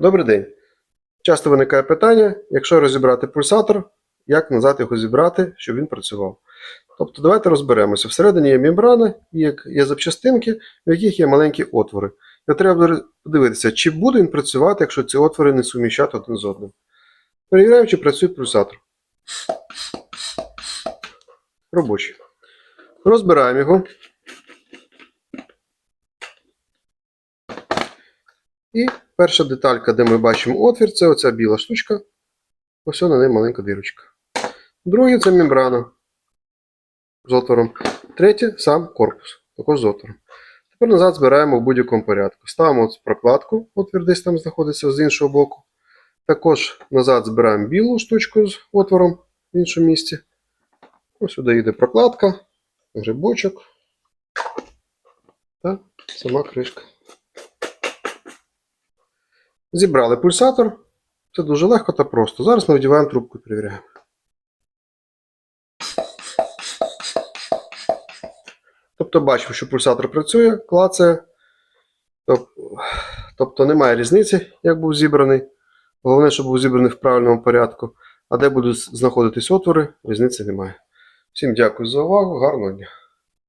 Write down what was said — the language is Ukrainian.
Добрий день. Часто виникає питання, якщо розібрати пульсатор, як назад його зібрати, щоб він працював. Тобто давайте розберемося. Всередині є мембрана, є, є запчастинки, в яких є маленькі отвори. І треба подивитися, чи буде він працювати, якщо ці отвори не суміщати один з одним. Перевіряємо, чи працює пульсатор. Робочий. Розбираємо його. І перша деталька, де ми бачимо отвір, це оця біла штучка. Ось на неї маленька дірочка. Друге це мембрана з отвором. Третє сам корпус, також з отвором. Тепер назад збираємо в будь-якому порядку. Ставимо прокладку, отвір десь там знаходиться з іншого боку. Також назад збираємо білу штучку з отвором в іншому місці. Ось сюди йде прокладка, грибочок та сама кришка. Зібрали пульсатор. Це дуже легко та просто. Зараз ми вдіваємо трубку і перевіряємо. Тобто бачимо, що пульсатор працює, клацає. Тобто немає різниці, як був зібраний. Головне, щоб був зібраний в правильному порядку. А де будуть знаходитись отвори, різниці немає. Всім дякую за увагу, гарного дня.